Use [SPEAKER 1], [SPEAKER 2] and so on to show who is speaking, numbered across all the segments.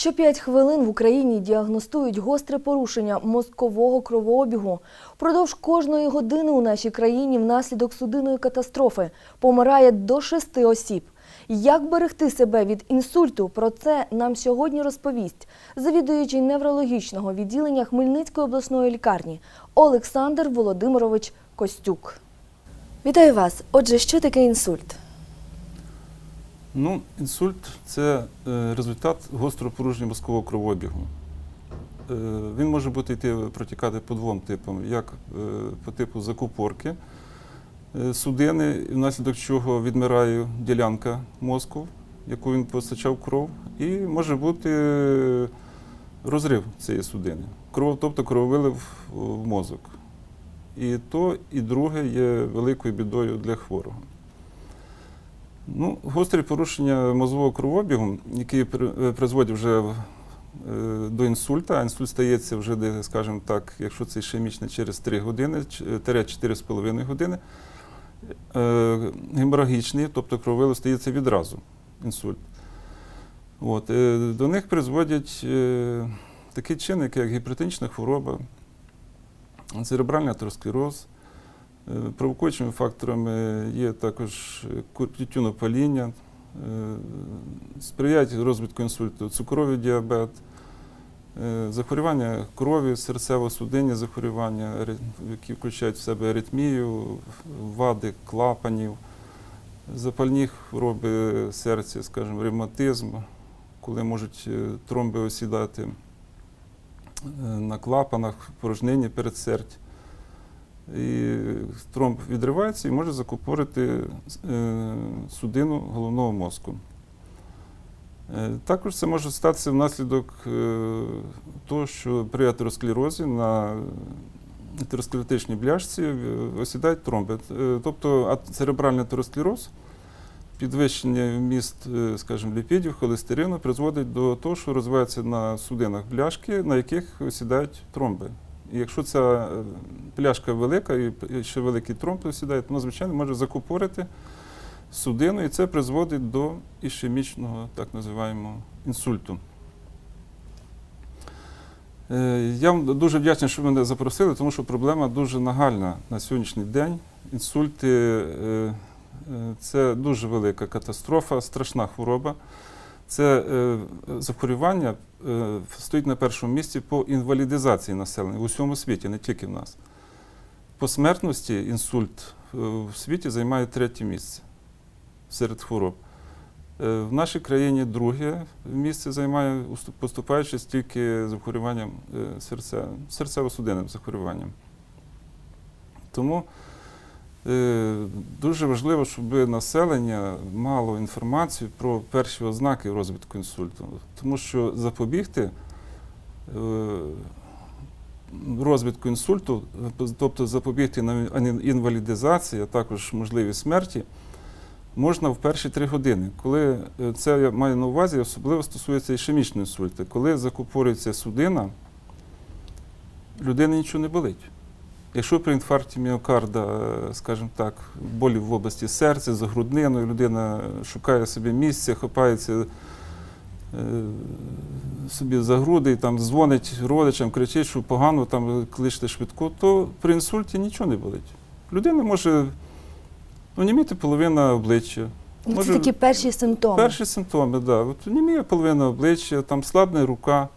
[SPEAKER 1] Що 5 хвилин в Україні діагностують гостре порушення мозкового кровообігу. Впродовж кожної години у нашій країні внаслідок судинної катастрофи помирає до 6 осіб. Як берегти себе від інсульту? Про це нам сьогодні розповість завідуючий неврологічного відділення Хмельницької обласної лікарні Олександр Володимирович Костюк. Вітаю вас. Отже, що таке інсульт?
[SPEAKER 2] Ну, інсульт це е, результат гострого порушення мозкового кровообігу. Е, Він може бути йти протікати по двом типам, як е, по типу закупорки судини, внаслідок чого відмирає ділянка мозку, яку він постачав кров, і може бути розрив цієї судини, кров, тобто крововилив в мозок. І то, і друге є великою бідою для хворого. Ну, гострі порушення мозового кровообігу, які е, призводять вже е, до інсульта, а інсульт стається вже, скажімо так, якщо це ішемічне через 3 години, ч- е, тире 4,5 години, геморагічний, тобто крововилив стається відразу інсульт. От, до них призводять такі чинники, як гіпертонічна хвороба, церебральний атеросклероз, Провокуючими факторами є також е, тютюнопаління, е, сприяють розвитку інсульту, цукровий діабет, е, захворювання крові, серцево-судинні захворювання, які включають в себе аритмію, вади клапанів, запальні хвороби серця, скажімо, ревматизм, коли можуть е, тромби осідати е, на клапанах, порожнині передсердь. І тромб відривається і може закупорити е, судину головного мозку. Е, Також це може статися внаслідок е, того, що при атеросклерозі на атеросклеротичній бляшці осідають тромби. Тобто церебральний атеросклероз, підвищення вміст, скажімо, ліпідів, холестерину призводить до того, що розвивається на судинах бляшки, на яких осідають тромби. І якщо ця е, пляшка велика і ще великий тромб осідає, то звичайно, може закупорити судину, і це призводить до ішемічного, так називаємо, інсульту. Е, Я вам дуже вдячний, що мене запросили, тому що проблема дуже нагальна на сьогоднішній день. Інсульти е, це дуже велика катастрофа, страшна хвороба. Це е, захворювання е, стоїть на першому місці по інвалідизації населення в усьому світі, не тільки в нас. По смертності інсульт е, в світі займає третє місце серед хвороб. В нашій країні друге місце займає, уступ- поступаючи тільки захворюванням серця, серцево-судинним захворюванням. Тому дуже важливо, щоб населення мало інформацію про перші ознаки розвитку інсульту. Тому що запобігти е, розвитку інсульту, е, тобто запобігти інвалідизації, а також можливість смерті, можна в перші три години. Коли е, це я маю на увазі, особливо стосується ішемічної інсульту. Коли закупорюється судина, людини нічого не болить. Якщо при інфаркті міокарда, е, скажімо так, болі в області серця, за грудниною, людина шукає собі місце, хапається е, собі за груди, і там дзвонить родичам, кричить, що погано там кличте швидку, то при інсульті нічого не болить. Людина може оніміти половина обличчя.
[SPEAKER 1] Ну, Це
[SPEAKER 2] Може,
[SPEAKER 1] такі перші симптоми.
[SPEAKER 2] Перші симптоми, так. Да. От оніміє половина обличчя, там слабне рука,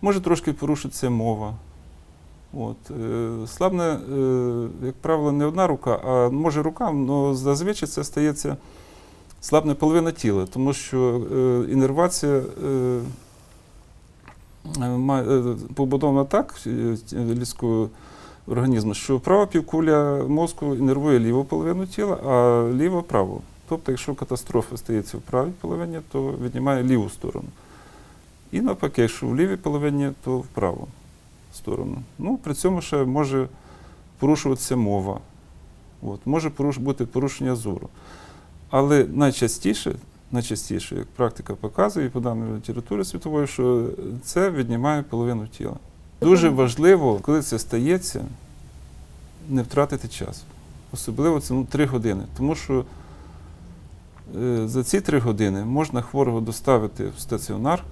[SPEAKER 2] може трошки порушитися мова. От. е, Слабне, е, як правило, не одна рука, а може рука, але зазвичай це стається слабне половина тіла, тому що е, інервація побудована так людського організму, що права півкуля мозку інервує ліву половину тіла, а ліва праву. Тобто, якщо катастрофа стається в правій половині, то віднімає ліву сторону. І навпаки, якщо в лівій половині, то в праву сторону. Ну, при цьому ще може порушуватися мова. От, може поруш, бути порушення зору. Але найчастіше, найчастіше, як практика показує, і по даній літератури світової, що це віднімає половину тіла. Дуже важливо, коли це стається, не втратити час. Особливо це ну, 3 години. Тому що е, за ці 3 години можна хворого доставити в стаціонар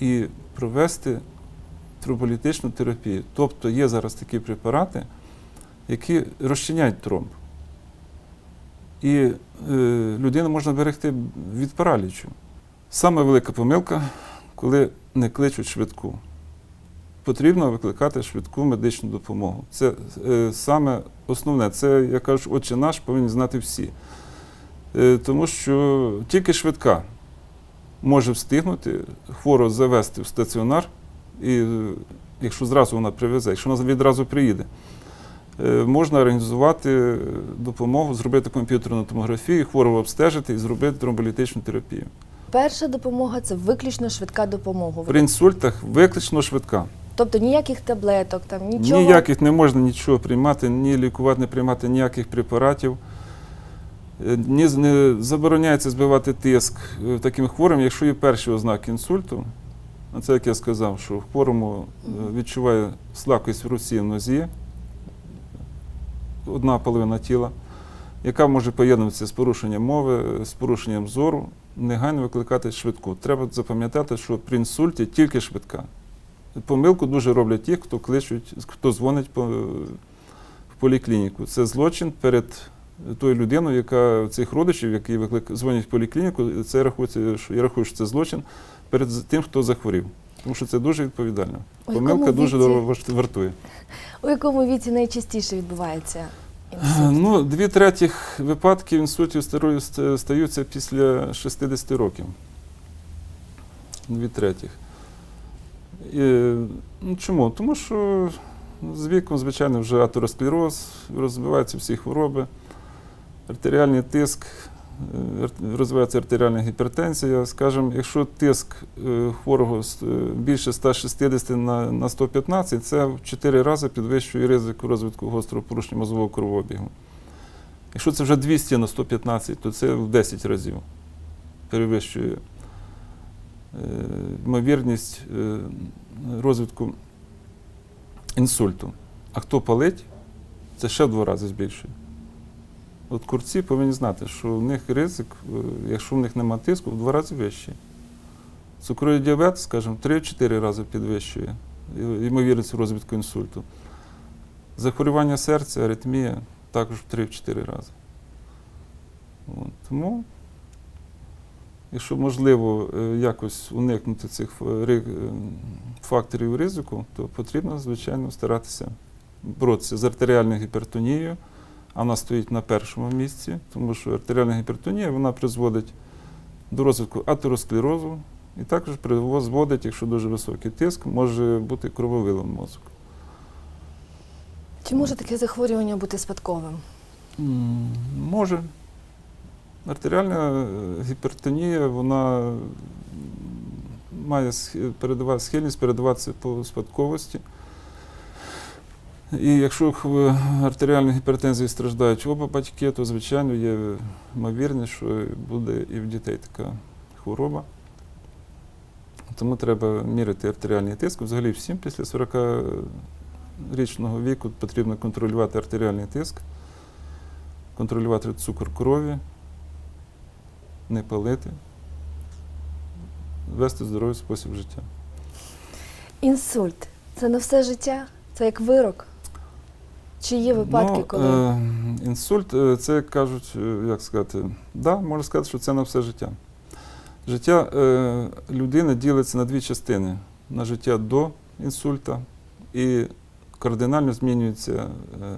[SPEAKER 2] і провести тромболітичну терапію. Тобто є зараз такі препарати, які розчиняють тромб. І е, людину можна берегти від паралічу. Саме велика помилка, коли не кличуть швидку. Потрібно викликати швидку медичну допомогу. Це е, саме основне. Це, я кажу, отче наш повинні знати всі. Е, тому що тільки швидка може встигнути хворого завести в стаціонар, і е, якщо зразу вона привезе, якщо вона відразу приїде, е, можна організувати допомогу, зробити комп'ютерну томографію, хворого обстежити і зробити тромболітичну терапію.
[SPEAKER 1] Перша допомога це виключно швидка допомога.
[SPEAKER 2] При інсультах виключно швидка.
[SPEAKER 1] Тобто ніяких таблеток, там нічого.
[SPEAKER 2] Ніяких не можна нічого приймати, ні лікувати, не приймати ніяких препаратів. Е, Ні, не забороняється збивати тиск таким хворим, якщо є перші ознаки інсульту. А це як я сказав, що хворому е, відчуває слабкість в руці в нозі, одна половина тіла, яка може поєднуватися з порушенням мови, з порушенням зору, негайно викликати швидку. Треба запам'ятати, що при інсульті тільки швидка. Помилку дуже роблять ті, хто кличуть, хто дзвонить по, в поліклініку. Це злочин перед тою людиною, яка цих родичів, які виклик, дзвонять в поліклініку, це рахується, що я рахую, що це злочин перед тим, хто захворів. Тому що це дуже відповідально.
[SPEAKER 1] У
[SPEAKER 2] Помилка дуже
[SPEAKER 1] віці?
[SPEAKER 2] вартує.
[SPEAKER 1] У якому віці найчастіше відбувається інсульт?
[SPEAKER 2] Ну, дві третіх випадків інсультів старою стаються після 60 років. Дві третіх. І, ну, чому? Тому що з віком, звичайно, вже атеросклероз, розвиваються всі хвороби, артеріальний тиск, е, розвивається артеріальна гіпертензія. Скажімо, якщо тиск е, хворого е, більше 160 на, на 115, це в 4 рази підвищує ризик розвитку гострого порушення мозового кровообігу. Якщо це вже 200 на 115, то це в 10 разів перевищує е, ймовірність е, розвитку інсульту. А хто палить, це ще в два рази збільшує. От курці повинні знати, що в них ризик, е, якщо в них немає тиску, в два рази вищий. Цукровий діабет, скажімо, 3-4 рази підвищує ймовірність розвитку інсульту. Захворювання серця, аритмія також в 3-4 рази. От. Тому, якщо можливо е, якось уникнути цих е, факторів ризику, то потрібно, звичайно, старатися боротися з артеріальною гіпертонією, а вона стоїть на першому місці, тому що артеріальна гіпертонія вона призводить до розвитку атеросклерозу і також призводить, якщо дуже високий тиск, може бути крововилом мозку.
[SPEAKER 1] Чи може таке захворювання бути спадковим?
[SPEAKER 2] М, Може. Артеріальна е, гіпертонія, вона має схи- передава- схильність передаватися по спадковості. І якщо хв- артеріальною гіпертензією страждають оба батьки, то, звичайно, є ймовірність, що буде і в дітей така хвороба. Тому треба міряти артеріальний тиск. Взагалі всім після 40-річного віку потрібно контролювати артеріальний тиск контролювати цукор крові, не палити, вести здоровий спосіб життя.
[SPEAKER 1] Інсульт це на все життя? Це як вирок? Чи є випадки,
[SPEAKER 2] ну,
[SPEAKER 1] коли
[SPEAKER 2] е, інсульт, е, це кажуть, е, як сказати, да, можна сказати, що це на все життя. Життя е, людини ділиться на дві частини: на життя до інсульта і кардинально змінюється, е,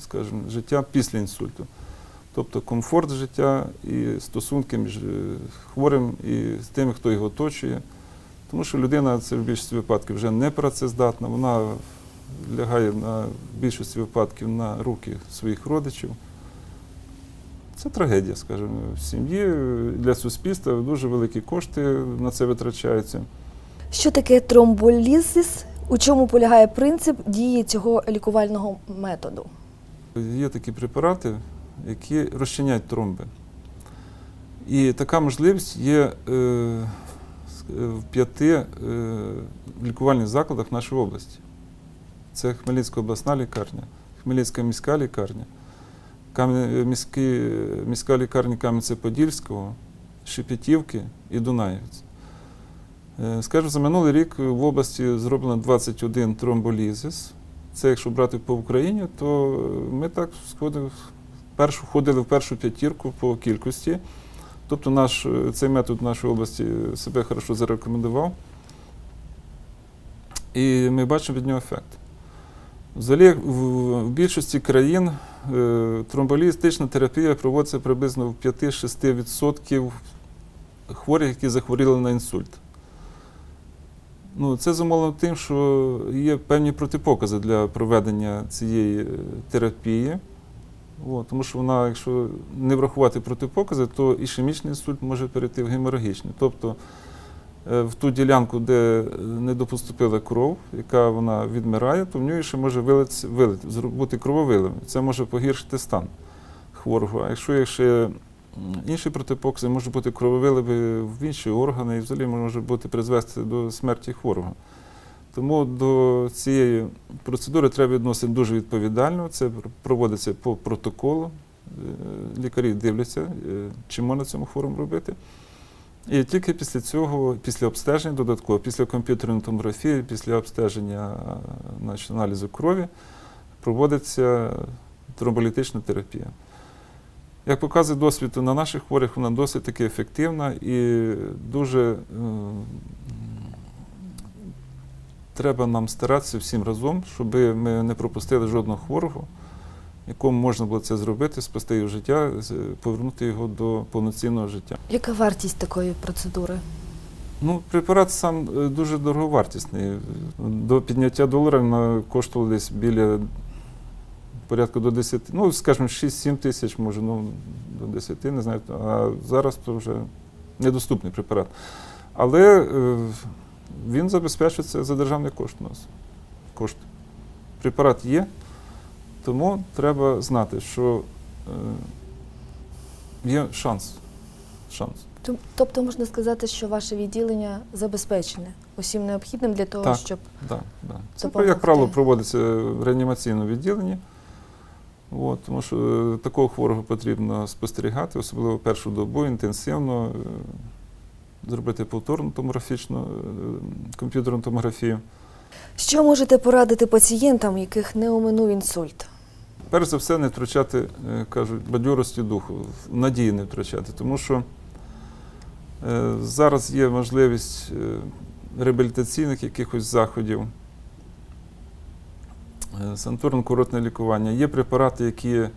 [SPEAKER 2] скажімо, життя після інсульту. Тобто комфорт життя і стосунки між е, хворим і з тими, хто його оточує. Тому що людина це в більшості випадків вже не працездатна, вона лягає на в більшості випадків на руки своїх родичів. Це трагедія, скажімо, в сім'ї для суспільства дуже великі кошти на це витрачаються.
[SPEAKER 1] що таке тромболізис? У чому полягає принцип дії цього лікувального методу?
[SPEAKER 2] Є такі препарати, які розчиняють тромби. І така можливість є е, в п'яти е, лікувальних закладах нашої області. Це Хмельницька обласна лікарня, Хмельницька міська лікарня, міські- міська лікарня Кам'янця-Подільського, Шепетівки і Дунаєвець. Е, Скажу, за минулий рік в області зроблено 21 тромболізис. Це якщо брати по Україні, то ми так входили в першу п'ятірку по кількості. Тобто наш, е, цей метод в нашій області себе хорошо зарекомендував. І ми бачимо від нього ефект. Взагалі, в, більшості країн е, тромболістична терапія проводиться приблизно в 5-6% хворих, які захворіли на інсульт. Ну, це зумовлено тим, що є певні протипокази для проведення цієї е, терапії. От, тому що вона, якщо не врахувати протипокази, то ішемічний інсульт може перейти в геморагічний. Тобто в ту ділянку, де е, не допоступила кров, яка вона відмирає, то в нього ще може вилити, вилити, бути крововилим. Це може погіршити стан хворого. А якщо є ще інші протипокази, може бути крововилими в інші органи і взагалі може бути призвести до смерті хворого. Тому до цієї процедури треба відносити дуже відповідально. Це проводиться по протоколу. Е, Лікарі дивляться, е, чи можна цьому хворому робити. І тільки після цього, після обстеження додатково, після комп'ютерної томографії, після обстеження значить, аналізу крові, проводиться тромболітична терапія. Як показує досвід на наших хворих, вона досить таки ефективна і дуже е, треба нам старатися всім разом, щоб ми не пропустили жодного хворого, якому можна було це зробити, спасти його життя, повернути його до повноцінного життя.
[SPEAKER 1] Яка вартість такої процедури?
[SPEAKER 2] Ну, препарат сам е, дуже дороговартісний. До підняття долара він коштував десь біля порядку до 10, ну, скажімо, 6-7 тисяч, може, ну, до 10, не знаю. А зараз то вже недоступний препарат. Але е, він забезпечується за державний кошт у нас. Кошт. Препарат є, тому треба знати, що е, є шанс. шанс.
[SPEAKER 1] Тобто можна сказати, що ваше відділення забезпечене усім необхідним для того,
[SPEAKER 2] Так.
[SPEAKER 1] щоб
[SPEAKER 2] Да, да. Це, як правило, проводиться в реанімаційному відділенні. От, тому що е, такого хворого потрібно спостерігати, особливо першу добу, інтенсивно, е, зробити повторну томографічну комп'ютерну томографію.
[SPEAKER 1] що можете порадити пацієнтам, яких не оминув інсульт?
[SPEAKER 2] Перш за все, не втрачати, е, кажуть, бадьорості духу, надії не втрачати, тому що е, зараз є можливість е, реабілітаційних якихось заходів, е, санаторно-курортне лікування. Є препарати, які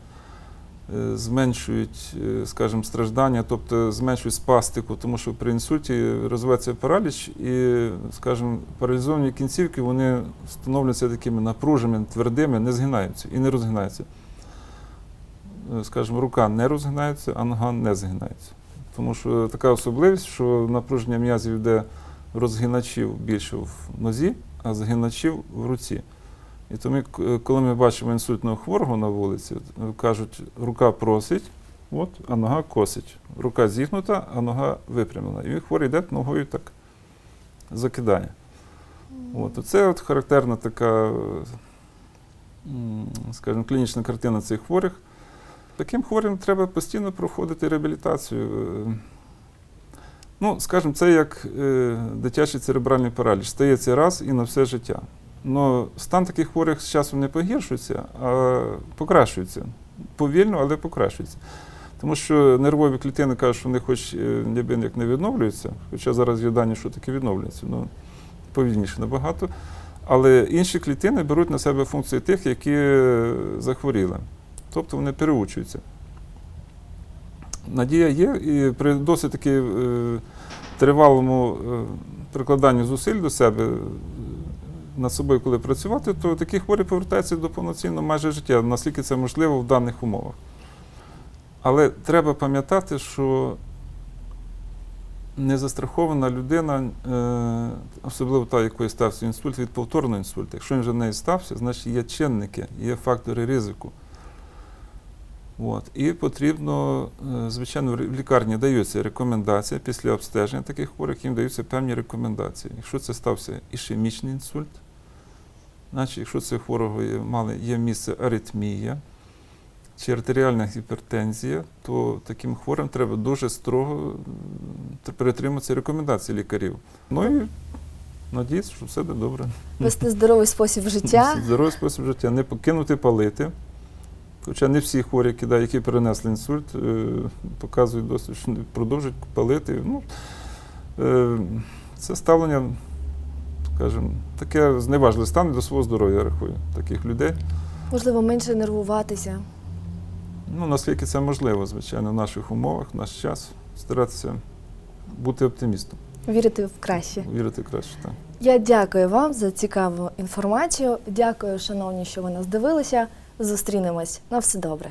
[SPEAKER 2] зменшують, е, скажімо, страждання, тобто зменшують спастику, тому що при інсульті розвивається параліч, і, скажімо, паралізовані кінцівки вони становляться такими напруженими, твердими, не згинаються і не розгинаються. Е, Скажімо, рука не розгинається, а нога не згинається. Тому що така особливість, що напруження м'язів йде розгиначів більше в нозі, а згиначів в руці. І тому, коли ми бачимо інсультного хворого на вулиці, е, кажуть, рука просить, от, а нога косить. Рука зігнута, а нога випрямлена. І хворий йде ногою так закидає. От, це от характерна така, е, скажімо, клінічна картина цих хворих. Таким хворим треба постійно проходити реабілітацію. Е, Ну, скажімо, це як е, дитячий церебральний параліч. Стається раз і на все життя. Но стан таких хворих з часом не погіршується, а покращується. Повільно, але покращується. Тому що нервові клітини кажуть, що вони хоч е, ніби як не відновлюються, хоча зараз є дані, що таки відновлюються, ну, повільніше набагато. Але інші клітини беруть на себе функції тих, які захворіли. Тобто вони переучуються. Надія є, і при досить таки е, тривалому е, прикладанню зусиль до себе, над собою, коли працювати, то такі хворі повертаються до повноцінного майже життя, наскільки це можливо в даних умовах. Але треба пам'ятати, що незастрахована людина, е, особливо та, якої стався інсульт, від повторного інсульту. Якщо він вже не стався, значить є чинники, є фактори ризику. От. І потрібно, е, звичайно, в лікарні даються рекомендації після обстеження таких хворих, їм даються певні рекомендації. Якщо це стався ішемічний інсульт, значить, якщо це хворого є, мали, є місце аритмія чи артеріальна гіпертензія, то таким хворим треба дуже строго м, перетриматися рекомендацій лікарів. Ну і надіюсь, що все буде добре.
[SPEAKER 1] Вести здоровий спосіб життя.
[SPEAKER 2] Здоровий спосіб життя, не покинути палити. Хоча не всі хворі, які, да, які перенесли інсульт, е, показують досить, що продовжують палити. Ну, е, це ставлення, скажімо, таке зневажливе стан до свого здоров'я, я рахую, таких людей.
[SPEAKER 1] Можливо, менше нервуватися.
[SPEAKER 2] Ну, наскільки це можливо, звичайно, в наших умовах, в наш час, старатися бути оптимістом,
[SPEAKER 1] Вірити в краще.
[SPEAKER 2] вірити краще. Так.
[SPEAKER 1] Я дякую вам за цікаву інформацію. Дякую, шановні, що ви нас дивилися. Зустрінемось. На все добре.